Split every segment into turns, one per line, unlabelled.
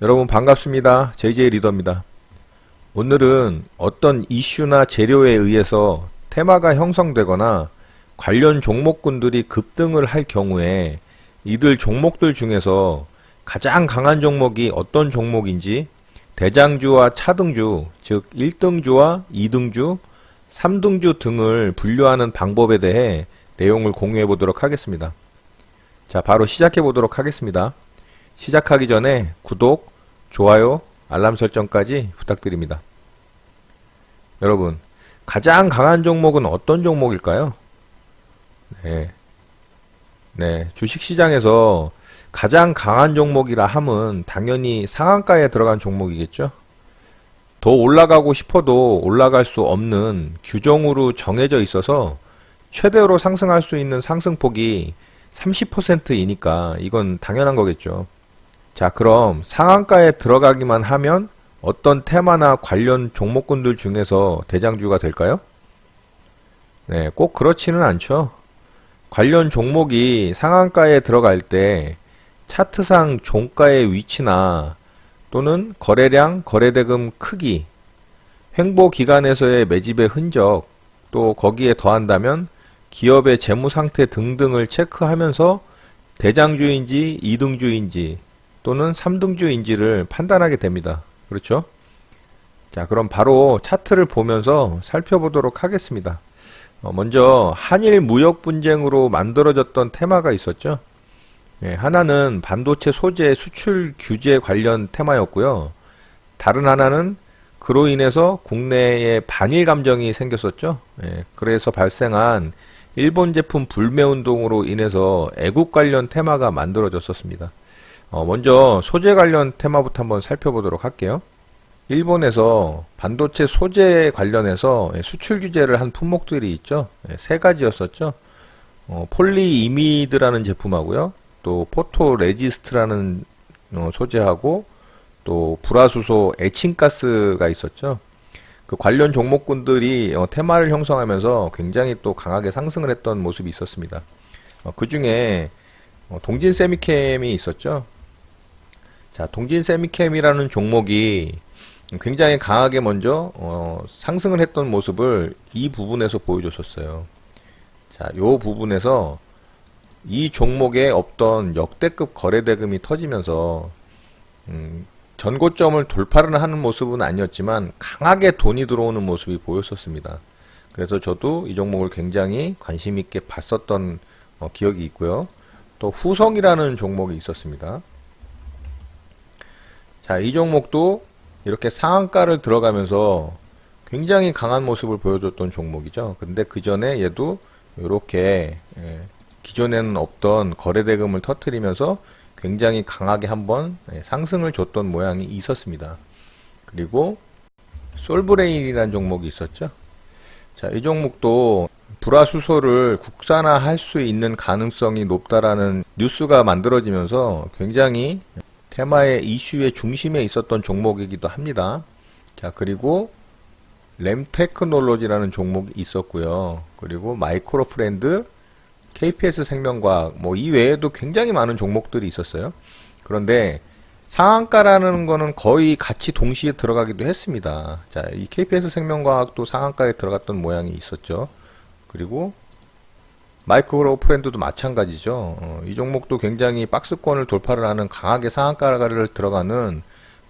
여러분 반갑습니다. JJ 리더입니다. 오늘은 어떤 이슈나 재료에 의해서 테마가 형성되거나 관련 종목군들이 급등을 할 경우에 이들 종목들 중에서 가장 강한 종목이 어떤 종목인지 대장주와 차등주, 즉 1등주와 2등주, 3등주 등을 분류하는 방법에 대해 내용을 공유해 보도록 하겠습니다. 자, 바로 시작해 보도록 하겠습니다. 시작하기 전에 구독, 좋아요, 알람 설정까지 부탁드립니다. 여러분, 가장 강한 종목은 어떤 종목일까요? 네. 네, 주식시장에서 가장 강한 종목이라 함은 당연히 상한가에 들어간 종목이겠죠? 더 올라가고 싶어도 올라갈 수 없는 규정으로 정해져 있어서 최대로 상승할 수 있는 상승폭이 30%이니까 이건 당연한 거겠죠. 자, 그럼 상한가에 들어가기만 하면 어떤 테마나 관련 종목군들 중에서 대장주가 될까요? 네, 꼭 그렇지는 않죠. 관련 종목이 상한가에 들어갈 때 차트상 종가의 위치나 또는 거래량, 거래대금 크기, 횡보 기간에서의 매집의 흔적, 또 거기에 더한다면 기업의 재무 상태 등등을 체크하면서 대장주인지 2등주인지 또는 3등주인지를 판단하게 됩니다. 그렇죠? 자, 그럼 바로 차트를 보면서 살펴보도록 하겠습니다. 어, 먼저 한일 무역 분쟁으로 만들어졌던 테마가 있었죠. 예, 하나는 반도체 소재 수출 규제 관련 테마였고요. 다른 하나는 그로 인해서 국내에 반일 감정이 생겼었죠. 예, 그래서 발생한 일본 제품 불매 운동으로 인해서 애국 관련 테마가 만들어졌었습니다. 어, 먼저 소재 관련 테마부터 한번 살펴보도록 할게요. 일본에서 반도체 소재 관련해서 수출 규제를 한 품목들이 있죠. 예, 세 가지였었죠. 어, 폴리 이미드라는 제품하고요. 또 포토 레지스트라는 어, 소재하고 또 불화수소 에칭가스가 있었죠. 그 관련 종목군들이 어, 테마를 형성하면서 굉장히 또 강하게 상승을 했던 모습이 있었습니다. 어, 그 중에 어, 동진 세미캠이 있었죠. 자, 동진 세미캠이라는 종목이 굉장히 강하게 먼저 어, 상승을 했던 모습을 이 부분에서 보여줬었어요. 자, 요 부분에서 이 종목에 없던 역대급 거래 대금이 터지면서 음, 전고점을 돌파를 하는 모습은 아니었지만 강하게 돈이 들어오는 모습이 보였었습니다. 그래서 저도 이 종목을 굉장히 관심 있게 봤었던 어, 기억이 있고요. 또 후성이라는 종목이 있었습니다. 자, 이 종목도 이렇게 상한가를 들어가면서 굉장히 강한 모습을 보여줬던 종목이죠. 근데 그 전에 얘도 이렇게 예, 기존에는 없던 거래대금을 터트리면서 굉장히 강하게 한번 예, 상승을 줬던 모양이 있었습니다. 그리고 솔브레인이라는 종목이 있었죠. 자, 이 종목도 불화수소를 국산화할 수 있는 가능성이 높다라는 뉴스가 만들어지면서 굉장히 테마의 이슈의 중심에 있었던 종목이기도 합니다. 자, 그리고 램 테크놀로지라는 종목이 있었고요. 그리고 마이크로 프렌드, KPS 생명과학, 뭐 이 외에도 굉장히 많은 종목들이 있었어요. 그런데 상한가라는 거는 거의 같이 동시에 들어가기도 했습니다. 자, 이 KPS 생명과학도 상한가에 들어갔던 모양이 있었죠. 그리고 마이크로 프렌드도 마찬가지죠. 어, 이 종목도 굉장히 박스권을 돌파를 하는 강하게 상한가를 들어가는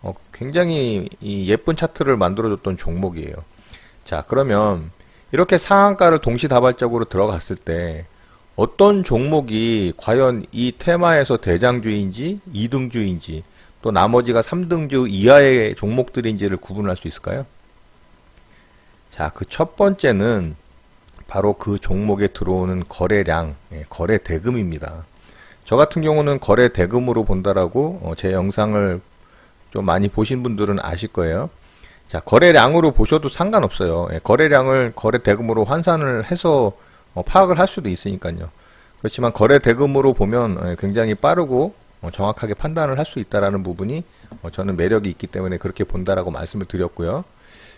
어, 굉장히 예쁜 차트를 만들어줬던 종목이에요. 자, 그러면 이렇게 상한가를 동시다발적으로 들어갔을 때 어떤 종목이 과연 이 테마에서 대장주인지 2등주인지 또 나머지가 3등주 이하의 종목들인지를 구분할 수 있을까요? 자, 그 첫 번째는 바로 그 종목에 들어오는 거래량, 예, 거래 대금입니다. 저 같은 경우는 거래 대금으로 본다라고 어, 제 영상을 좀 많이 보신 분들은 아실 거예요. 자, 거래량으로 보셔도 상관없어요. 예, 거래량을 거래 대금으로 환산을 해서 어, 파악을 할 수도 있으니까요. 그렇지만 거래 대금으로 보면 예, 굉장히 빠르고 어, 정확하게 판단을 할 수 있다라는 부분이 어, 저는 매력이 있기 때문에 그렇게 본다라고 말씀을 드렸고요.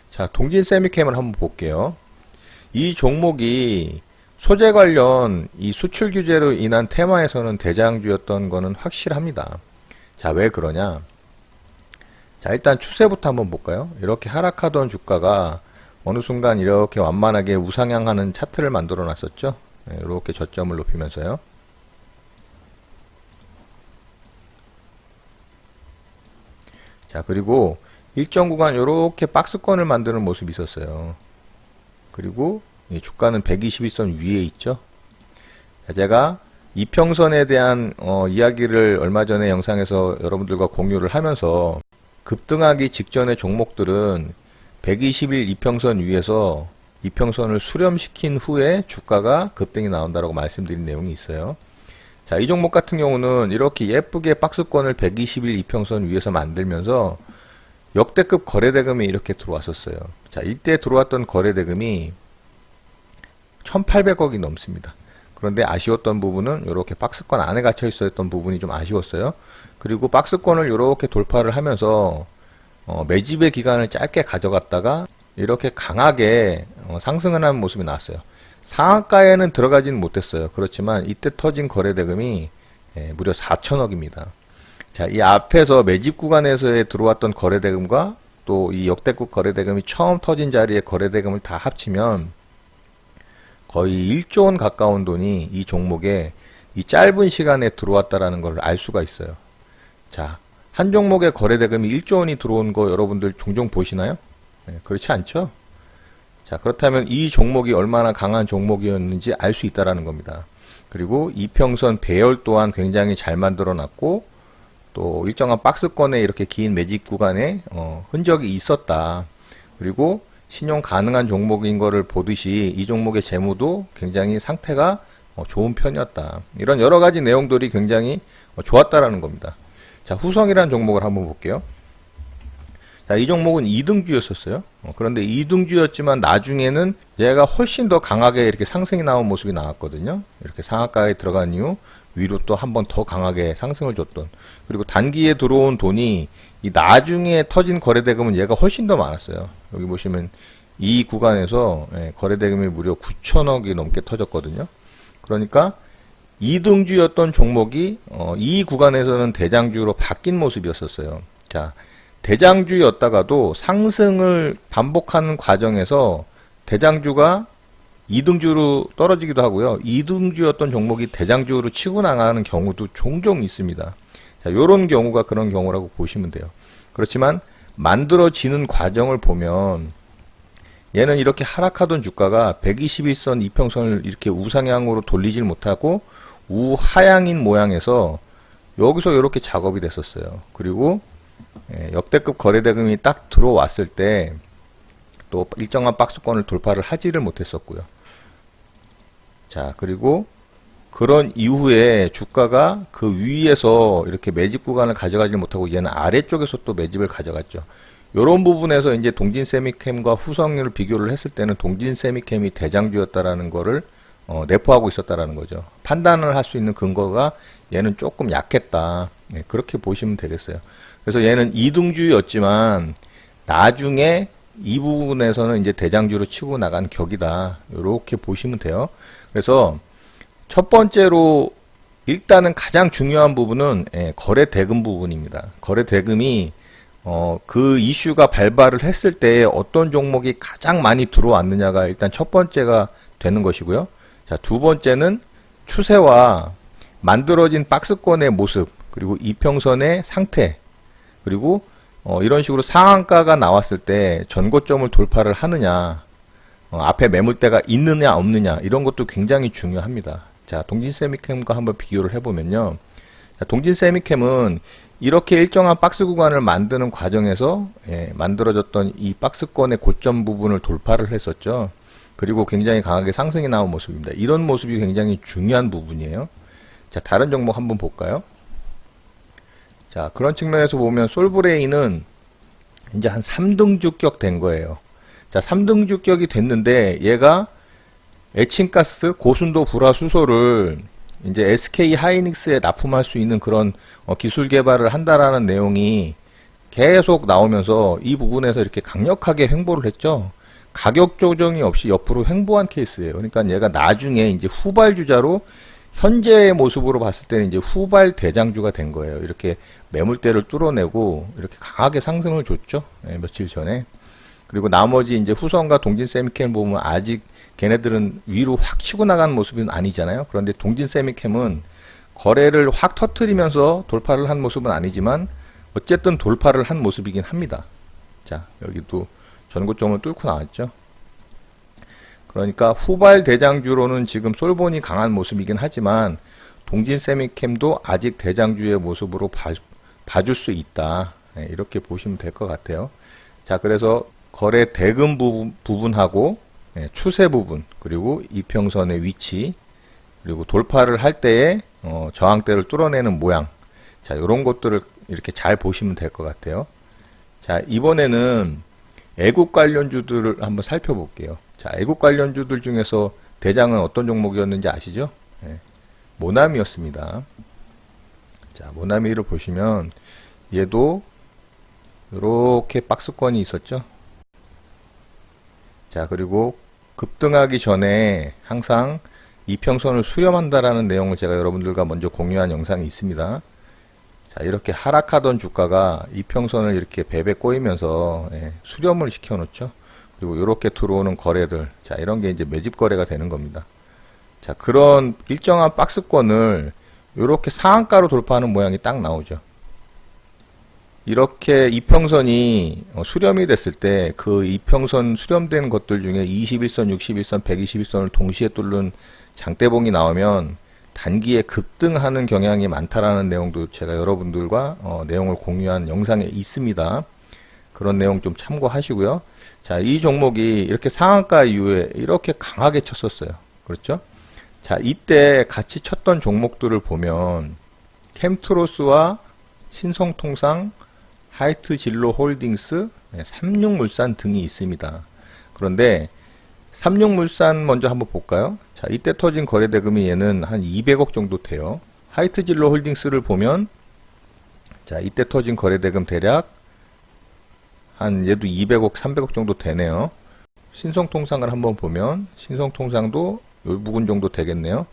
자, 동진 세미캠을 한번 볼게요. 이 종목이 소재 관련 이 수출 규제로 인한 테마에서는 대장주였던 거는 확실합니다. 자, 왜 그러냐? 자, 일단 추세부터 한번 볼까요? 이렇게 하락하던 주가가 어느 순간 이렇게 완만하게 우상향하는 차트를 만들어 놨었죠. 네, 이렇게 저점을 높이면서요. 자, 그리고 일정 구간 이렇게 박스권을 만드는 모습이 있었어요. 그리고 이 주가는 121선 위에 있죠. 자, 제가 이평선에 대한 어, 이야기를 얼마 전에 영상에서 여러분들과 공유를 하면서 급등하기 직전의 종목들은 120일 이평선 위에서 이평선을 수렴시킨 후에 주가가 급등이 나온다라고 말씀드린 내용이 있어요. 자, 이 종목 같은 경우는 이렇게 예쁘게 박스권을 120일 이평선 위에서 만들면서 역대급 거래대금이 이렇게 들어왔었어요. 자, 이때 들어왔던 거래대금이 1800억이 넘습니다. 그런데 아쉬웠던 부분은 이렇게 박스권 안에 갇혀 있었던 부분이 좀 아쉬웠어요. 그리고 박스권을 이렇게 돌파를 하면서 어, 매집의 기간을 짧게 가져갔다가 이렇게 강하게 어, 상승을 하는 모습이 나왔어요. 상한가에는 들어가지는 못했어요. 그렇지만 이때 터진 거래대금이 예, 무려 4천억입니다. 자, 이 앞에서 매집 구간에서의 들어왔던 거래대금과 또 이 역대급 거래대금이 처음 터진 자리의 거래대금을 다 합치면 거의 1조 원 가까운 돈이 이 종목에 이 짧은 시간에 들어왔다라는 걸 알 수가 있어요. 자, 한 종목의 거래대금이 1조 원이 들어온 거 여러분들 종종 보시나요? 네, 그렇지 않죠? 자, 그렇다면 이 종목이 얼마나 강한 종목이었는지 알 수 있다라는 겁니다. 그리고 이평선 배열 또한 굉장히 잘 만들어 놨고 또 일정한 박스권에 이렇게 긴 매집 구간에 어, 흔적이 있었다. 그리고 신용 가능한 종목인 거를 보듯이 이 종목의 재무도 굉장히 상태가 어, 좋은 편이었다. 이런 여러 가지 내용들이 굉장히 어, 좋았다라는 겁니다. 자, 후성이라는 종목을 한번 볼게요. 자, 이 종목은 2등주였었어요. 어, 그런데 2등주였지만 나중에는 얘가 훨씬 더 강하게 이렇게 상승이 나온 모습이 나왔거든요. 이렇게 상한가에 들어간 이후 위로 또 한 번 더 강하게 상승을 줬던. 그리고 단기에 들어온 돈이 이 나중에 터진 거래 대금은 얘가 훨씬 더 많았어요. 여기 보시면 이 구간에서 예, 거래 대금이 무려 9천억이 넘게 터졌거든요. 그러니까 2등주였던 종목이 어, 이 구간에서는 대장주로 바뀐 모습이었었어요. 자, 대장주였다가도 상승을 반복하는 과정에서 대장주가 2등주로 떨어지기도 하고요. 2등주였던 종목이 대장주로 치고 나가는 경우도 종종 있습니다. 자, 요런 경우가 그런 경우라고 보시면 돼요. 그렇지만 만들어지는 과정을 보면 얘는 이렇게 하락하던 주가가 121선 이평선을 이렇게 우상향으로 돌리질 못하고 우하향인 모양에서 여기서 이렇게 작업이 됐었어요. 그리고 예, 역대급 거래대금이 딱 들어왔을 때 또 일정한 박스권을 돌파를 하지를 못했었고요. 자, 그리고 그런 이후에 주가가 그 위에서 이렇게 매집 구간을 가져가지 못하고 얘는 아래쪽에서 또 매집을 가져갔죠. 이런 부분에서 이제 동진 세미캠과 후성을 비교를 했을 때는 동진 세미캠이 대장주였다라는 거를 어, 내포하고 있었다라는 거죠. 판단을 할 수 있는 근거가 얘는 조금 약했다. 네, 그렇게 보시면 되겠어요. 그래서 얘는 이등주였지만 나중에 이 부분에서는 이제 대장주로 치고 나간 격이다. 이렇게 보시면 돼요. 그래서 첫 번째로 일단은 가장 중요한 부분은 예, 거래 대금 부분입니다. 거래 대금이 어, 그 이슈가 발발을 했을 때 어떤 종목이 가장 많이 들어왔느냐가 일단 첫 번째가 되는 것이고요. 자, 두 번째는 추세와 만들어진 박스권의 모습, 그리고 이평선의 상태, 그리고 어, 이런 식으로 상한가가 나왔을 때 전고점을 돌파를 하느냐, 어, 앞에 매물대가 있느냐 없느냐 이런 것도 굉장히 중요합니다. 자, 동진 세미캠과 한번 비교를 해보면요. 자, 동진 세미캠은 이렇게 일정한 박스 구간을 만드는 과정에서 예, 만들어졌던 이 박스권의 고점 부분을 돌파를 했었죠. 그리고 굉장히 강하게 상승이 나온 모습입니다. 이런 모습이 굉장히 중요한 부분이에요. 자, 다른 종목 한번 볼까요? 자, 그런 측면에서 보면 솔브레인은 이제 한 3등 주격 된 거예요. 자, 3등 주격이 됐는데 얘가 에칭가스 고순도 불화수소를 이제 SK 하이닉스에 납품할 수 있는 그런 어, 기술 개발을 한다라는 내용이 계속 나오면서 이 부분에서 이렇게 강력하게 횡보를 했죠. 가격 조정이 없이 옆으로 횡보한 케이스예요. 그러니까 얘가 나중에 이제 후발주자로 현재의 모습으로 봤을 때는 이제 후발 대장주가 된 거예요. 이렇게 매물대를 뚫어내고 이렇게 강하게 상승을 줬죠. 예, 며칠 전에. 그리고 나머지 이제 후성과 동진 세미캠 보면 아직 걔네들은 위로 확 치고 나가는 모습은 아니잖아요. 그런데 동진 세미캠은 거래를 확 터트리면서 돌파를 한 모습은 아니지만 어쨌든 돌파를 한 모습이긴 합니다. 자, 여기도 전고점을 뚫고 나왔죠. 그러니까 후발 대장주로는 지금 솔본이 강한 모습이긴 하지만 동진 세미캠도 아직 대장주의 모습으로 봐, 봐줄 수 있다. 네, 이렇게 보시면 될 것 같아요. 자, 그래서 거래 대금 부분, 부분하고 네, 추세 부분 그리고 이평선의 위치 그리고 돌파를 할 때의 어, 저항대를 뚫어내는 모양. 자 이런 것들을 이렇게 잘 보시면 될 것 같아요. 자 이번에는 애국 관련주들을 한번 살펴볼게요. 자 애국 관련주들 중에서 대장은 어떤 종목이었는지 아시죠? 네, 모나미였습니다. 자 모나미를 보시면 얘도 이렇게 박스권이 있었죠 자, 그리고 급등하기 전에 항상 이평선을 수렴한다라는 내용을 제가 여러분들과 먼저 공유한 영상이 있습니다. 자, 이렇게 하락하던 주가가 이평선을 이렇게 배배 꼬이면서 예, 수렴을 시켜 놓죠. 그리고 이렇게 들어오는 거래들. 자, 이런 게 이제 매집 거래가 되는 겁니다. 자, 그런 일정한 박스권을 이렇게 상한가로 돌파하는 모양이 딱 나오죠. 이렇게 이평선이 어, 수렴이 됐을 때 그 이평선 수렴된 것들 중에 21선, 61선, 121선을 동시에 뚫는 장대봉이 나오면 단기에 급등하는 경향이 많다라는 내용도 제가 여러분들과 어, 내용을 공유한 영상에 있습니다. 그런 내용 좀 참고하시고요. 자, 이 종목이 이렇게 상한가 이후에 이렇게 강하게 쳤었어요. 그렇죠? 자, 이때 같이 쳤던 종목들을 보면 캠트로스와 신성통상, 하이트 진로 홀딩스, 네, 삼육물산 등이 있습니다. 그런데 삼육물산 먼저 한번 볼까요? 자, 이때 터진 거래 대금이 얘는 한 200억 정도 돼요. 하이트 진로 홀딩스를 보면 자, 이때 터진 거래 대금 대략 한 얘도 200억, 300억 정도 되네요. 신성통상을 한번 보면 신성통상도 요 부분 정도 되겠네요.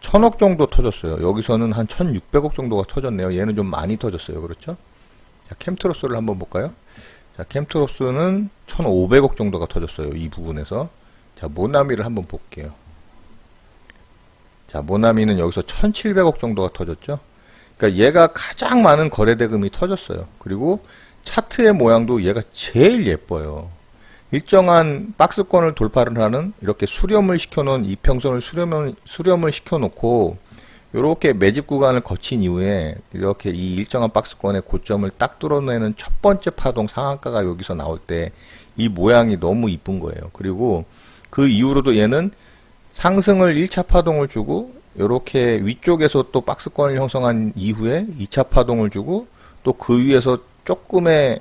천억 정도 터졌어요. 여기서는 한 1600억 정도가 터졌네요. 얘는 좀 많이 터졌어요. 그렇죠? 자, 캠트로스를 한번 볼까요? 자, 캠트로스는 1,500억 정도가 터졌어요. 이 부분에서. 자, 모나미를 한번 볼게요. 자, 모나미는 여기서 1,700억 정도가 터졌죠. 그러니까 얘가 가장 많은 거래 대금이 터졌어요. 그리고 차트의 모양도 얘가 제일 예뻐요. 일정한 박스권을 돌파를 하는 이렇게 수렴을 시켜놓은 이평선을 수렴을, 수렴을 시켜놓고 이렇게 매집 구간을 거친 이후에 이렇게 이 일정한 박스권의 고점을 딱 뚫어내는 첫 번째 파동 상한가가 여기서 나올 때 이 모양이 너무 이쁜 거예요. 그리고 그 이후로도 얘는 상승을 1차 파동을 주고 이렇게 위쪽에서 또 박스권을 형성한 이후에 2차 파동을 주고 또 그 위에서 조금의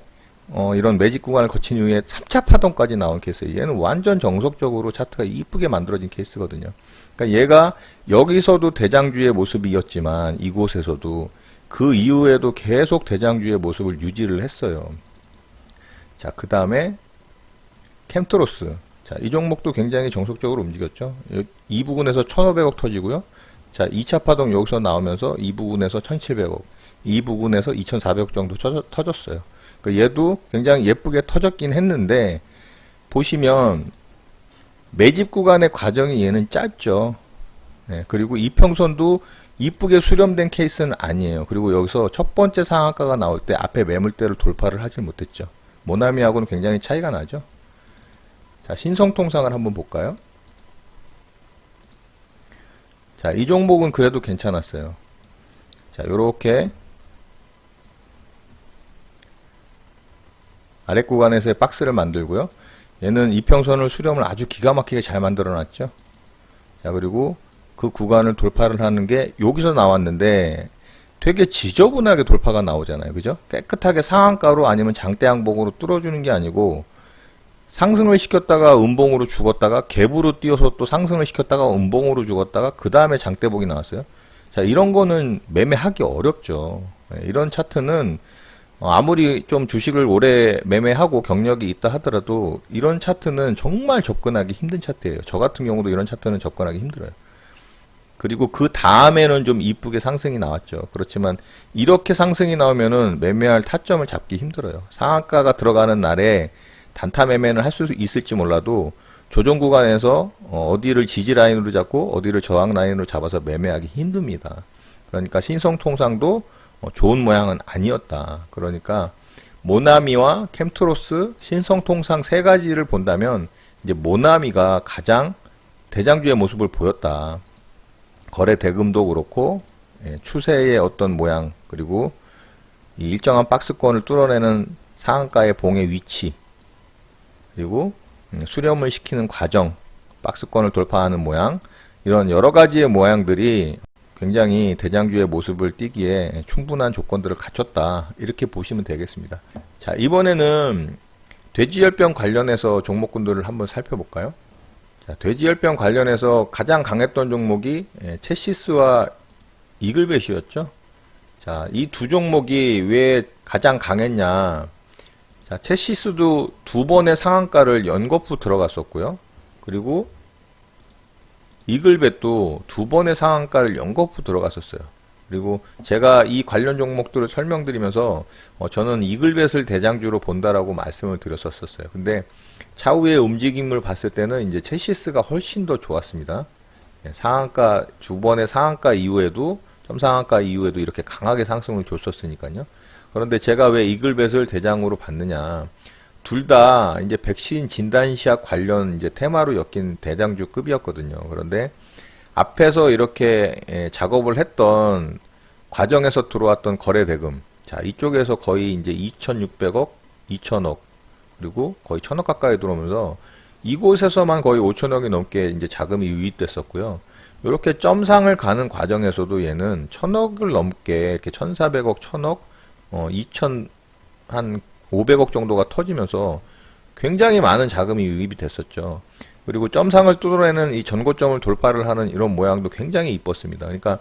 어, 이런 매직 구간을 거친 이후에 3차 파동까지 나온 케이스. 얘는 완전 정석적으로 차트가 이쁘게 만들어진 케이스거든요. 그러니까 얘가 여기서도 대장주의 모습이었지만 이곳에서도 그 이후에도 계속 대장주의 모습을 유지를 했어요. 자, 그 다음에 캠트로스. 자, 이 종목도 굉장히 정석적으로 움직였죠. 이 부분에서 1,500억 터지고요. 자, 2차 파동 여기서 나오면서 이 부분에서 1,700억, 이 부분에서 2,400억 정도 터졌어요. 그 얘도 굉장히 예쁘게 터졌긴 했는데 보시면 매집 구간의 과정이 얘는 짧죠. 네, 그리고 이평선도 이쁘게 수렴된 케이스는 아니에요. 그리고 여기서 첫 번째 상한가가 나올 때 앞에 매물대를 돌파를 하지 못했죠. 모나미하고는 굉장히 차이가 나죠. 자, 신성통상을 한번 볼까요? 자, 이 종목은 그래도 괜찮았어요. 자, 요렇게 아랫 구간에서의 박스를 만들고요. 얘는 이평선을 수렴을 아주 기가 막히게 잘 만들어 놨죠. 자, 그리고 그 구간을 돌파를 하는 게 여기서 나왔는데 되게 지저분하게 돌파가 나오잖아요. 그죠? 깨끗하게 상한가로 아니면 장대 항복으로 뚫어주는 게 아니고 상승을 시켰다가 음봉으로 죽었다가 갭으로 뛰어서 또 상승을 시켰다가 음봉으로 죽었다가 그 다음에 장대복이 나왔어요. 자, 이런 거는 매매하기 어렵죠. 네, 이런 차트는 어, 아무리 좀 주식을 오래 매매하고 경력이 있다 하더라도 이런 차트는 정말 접근하기 힘든 차트예요. 저 같은 경우도 이런 차트는 접근하기 힘들어요. 그리고 그 다음에는 좀 이쁘게 상승이 나왔죠. 그렇지만 이렇게 상승이 나오면은 매매할 타점을 잡기 힘들어요. 상한가가 들어가는 날에 단타 매매는 할 수 있을지 몰라도 조정 구간에서 어, 어디를 지지 라인으로 잡고 어디를 저항 라인으로 잡아서 매매하기 힘듭니다. 그러니까 신성통상도 어, 좋은 모양은 아니었다. 그러니까 모나미와 캠트로스, 신성통상 세 가지를 본다면 이제 모나미가 가장 대장주의 모습을 보였다. 거래 대금도 그렇고 예, 추세의 어떤 모양 그리고 이 일정한 박스권을 뚫어내는 상한가의 봉의 위치 그리고 음, 수렴을 시키는 과정 박스권을 돌파하는 모양 이런 여러 가지의 모양들이 굉장히 대장주의 모습을 띠기에 충분한 조건들을 갖췄다 이렇게 보시면 되겠습니다. 자 이번에는 돼지열병 관련해서 종목군들을 한번 살펴볼까요? 자, 돼지열병 관련해서 가장 강했던 종목이 예, 체시스와 이글벳이었죠. 자, 이 두 종목이 왜 가장 강했냐? 자, 체시스도 두 번의 상한가를 연거푸 들어갔었고요. 그리고 이글벳도 두 번의 상한가를 연거푸 들어갔었어요. 그리고 제가 이 관련 종목들을 설명드리면서 어, 저는 이글벳을 대장주로 본다라고 말씀을 드렸었어요. 근데 차후의 움직임을 봤을 때는 이제 체시스가 훨씬 더 좋았습니다. 예, 상한가 두 번의 상한가 이후에도 점상한가 이후에도 이렇게 강하게 상승을 줬었으니까요. 그런데 제가 왜 이글벳을 대장으로 봤느냐? 둘 다 이제 백신 진단시약 관련 이제 테마로 엮인 대장주급이었거든요. 그런데 앞에서 이렇게 예, 작업을 했던 과정에서 들어왔던 거래 대금. 자, 이쪽에서 거의 이제 2,600억, 2,000억, 그리고 거의 1,000억 가까이 들어오면서 이곳에서만 거의 5천억이 넘게 이제 자금이 유입됐었고요. 이렇게 점상을 가는 과정에서도 얘는 1,000억을 넘게 이렇게 1,400억, 1,000억, 어, 2,000, 한 500억 정도가 터지면서 굉장히 많은 자금이 유입이 됐었죠. 그리고 점상을 뚫어내는 이 전고점을 돌파를 하는 이런 모양도 굉장히 이뻤습니다. 그러니까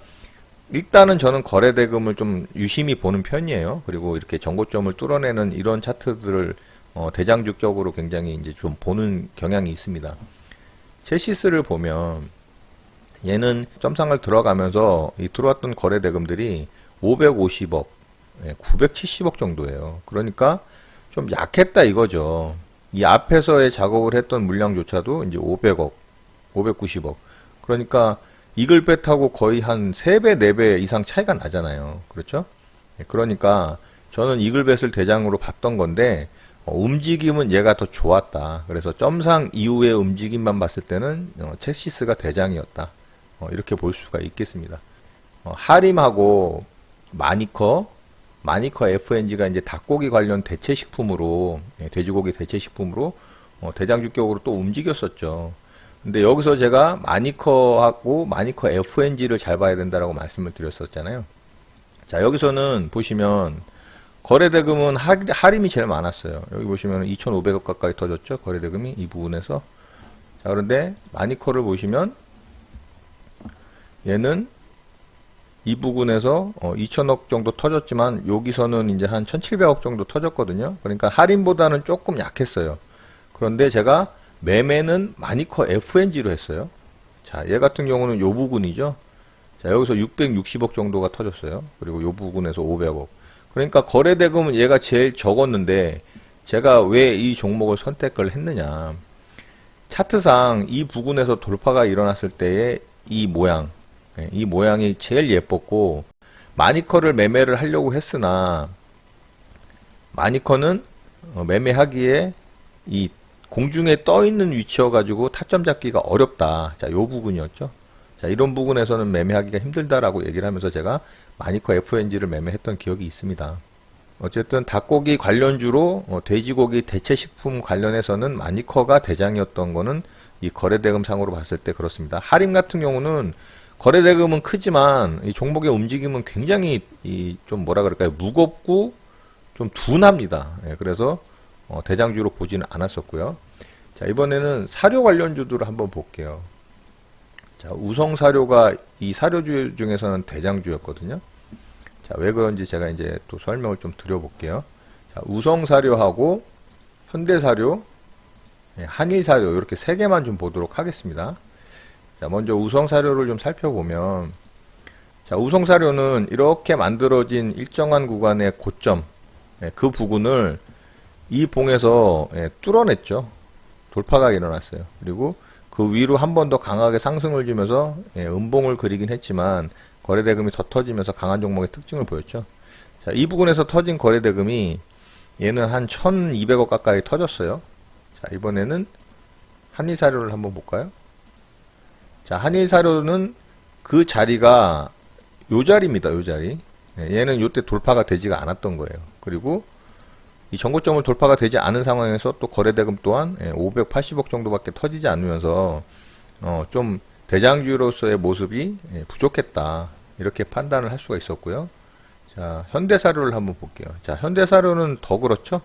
일단은 저는 거래 대금을 좀 유심히 보는 편이에요. 그리고 이렇게 전고점을 뚫어내는 이런 차트들을 어, 대장주격으로 굉장히 이제 좀 보는 경향이 있습니다. 체시스를 보면 얘는 점상을 들어가면서 이 들어왔던 거래 대금들이 550억, 970억 정도예요. 그러니까 좀 약했다 이거죠. 이 앞에서의 작업을 했던 물량조차도 이제 500억, 590억. 그러니까 이글벳하고 거의 한 3배, 4배 이상 차이가 나잖아요. 그렇죠? 그러니까 저는 이글벳을 대장으로 봤던 건데 어, 움직임은 얘가 더 좋았다. 그래서 점상 이후의 움직임만 봤을 때는 어, 체시스가 대장이었다. 어, 이렇게 볼 수가 있겠습니다. 어, 하림하고 마니커, 마니커 FNG가 이제 닭고기 관련 대체 식품으로 예, 돼지고기 대체 식품으로 어, 대장주격으로 또 움직였었죠. 근데 여기서 제가 마니커하고 마니커 FNG를 잘 봐야 된다라고 말씀을 드렸었잖아요. 자, 여기서는 보시면 거래대금은 하, 할인이 제일 많았어요. 여기 보시면 2,500억 가까이 터졌죠. 거래대금이 이 부분에서. 자, 그런데 마니커를 보시면 얘는 이 부분에서 어, 2천억 정도 터졌지만 여기서는 이제 한 1,700억 정도 터졌거든요. 그러니까 할인보다는 조금 약했어요. 그런데 제가 매매는 마니커 FNG로 했어요. 자, 얘 같은 경우는 요 부분이죠. 자, 여기서 660억 정도가 터졌어요. 그리고 요 부분에서 500억. 그러니까 거래 대금은 얘가 제일 적었는데 제가 왜 이 종목을 선택을 했느냐. 차트상 이 부분에서 돌파가 일어났을 때의 이 모양, 예, 이 모양이 제일 예뻤고 마니커를 매매를 하려고 했으나 마니커는 어, 매매하기에 이 공중에 떠 있는 위치여 가지고 타점 잡기가 어렵다. 자, 요 부분이었죠. 자, 이런 부분에서는 매매하기가 힘들다라고 얘기를 하면서 제가 마니커 FNG를 매매했던 기억이 있습니다. 어쨌든 닭고기 관련주로 어, 돼지고기 대체식품 관련해서는 마니커가 대장이었던 거는 이 거래대금상으로 봤을 때 그렇습니다. 하림 같은 경우는 거래 대금은 크지만 이 종목의 움직임은 굉장히 이 좀 뭐라 그럴까요 무겁고 좀 둔합니다. 예, 그래서 어, 대장주로 보지는 않았었고요. 자 이번에는 사료 관련주들을 한번 볼게요. 자 우성 사료가 이 사료주 중에서는 대장주였거든요. 자 왜 그런지 제가 이제 또 설명을 좀 드려볼게요. 자 우성 사료하고 현대 사료, 예, 한일 사료 이렇게 세 개만 좀 보도록 하겠습니다. 자, 먼저 우성 사료를 좀 살펴보면 자, 우성 사료는 이렇게 만들어진 일정한 구간의 고점 예, 그 부분을 이 봉에서 예, 뚫어냈죠. 돌파가 일어났어요. 그리고 그 위로 한 번 더 강하게 상승을 주면서 예, 음봉을 그리긴 했지만 거래대금이 더 터지면서 강한 종목의 특징을 보였죠. 자, 이 부분에서 터진 거래대금이 얘는 한 1200억 가까이 터졌어요. 자, 이번에는 한일사료를 한번 볼까요? 자, 한일 사료는 그 자리가 요 자리입니다. 요 자리. 예, 얘는 요때 돌파가 되지가 않았던 거예요. 그리고 이 전고점을 돌파가 되지 않은 상황에서 또 거래대금 또한 580억 정도밖에 터지지 않으면서 어, 좀 대장주로서의 모습이 예, 부족했다. 이렇게 판단을 할 수가 있었고요. 자, 현대사료를 한번 볼게요. 자, 현대사료는 더 그렇죠?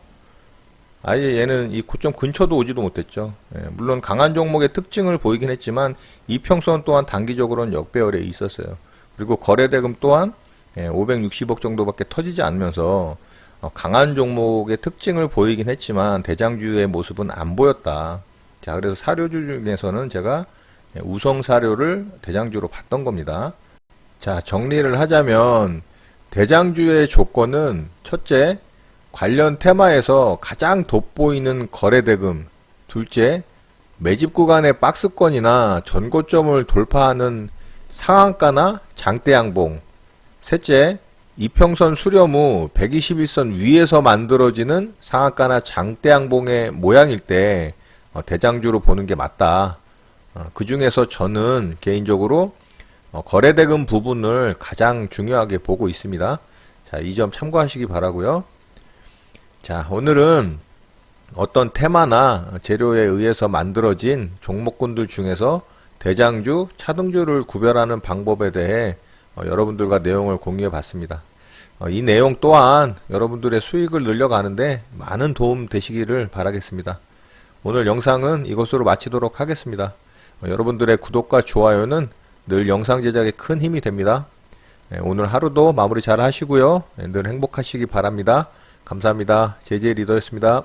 아예 얘는 이 고점 근처도 오지도 못했죠. 예, 물론 강한 종목의 특징을 보이긴 했지만 이평선 또한 단기적으로는 역배열에 있었어요. 그리고 거래대금 또한 560억 정도밖에 터지지 않으면서 어, 강한 종목의 특징을 보이긴 했지만 대장주의 모습은 안 보였다. 자, 그래서 사료주 중에서는 제가 예, 우성 사료를 대장주로 봤던 겁니다. 자, 정리를 하자면 대장주의 조건은 첫째, 관련 테마에서 가장 돋보이는 거래대금, 둘째, 매집 구간의 박스권이나 전고점을 돌파하는 상한가나 장대양봉, 셋째, 이평선 수렴 후 121선 위에서 만들어지는 상한가나 장대양봉의 모양일 때 어, 대장주로 보는 게 맞다. 그 중에서 저는 개인적으로 어, 거래대금 부분을 가장 중요하게 보고 있습니다. 자, 이 점 참고하시기 바라고요. 자, 오늘은 어떤 테마나 재료에 의해서 만들어진 종목군들 중에서 대장주, 차등주를 구별하는 방법에 대해 어, 여러분들과 내용을 공유해 봤습니다. 어, 이 내용 또한 여러분들의 수익을 늘려가는데 많은 도움 되시기를 바라겠습니다. 오늘 영상은 이것으로 마치도록 하겠습니다. 어, 여러분들의 구독과 좋아요는 늘 영상 제작에 큰 힘이 됩니다. 예, 오늘 하루도 마무리 잘 하시고요. 예, 늘 행복하시기 바랍니다. 감사합니다. 제제 리더였습니다.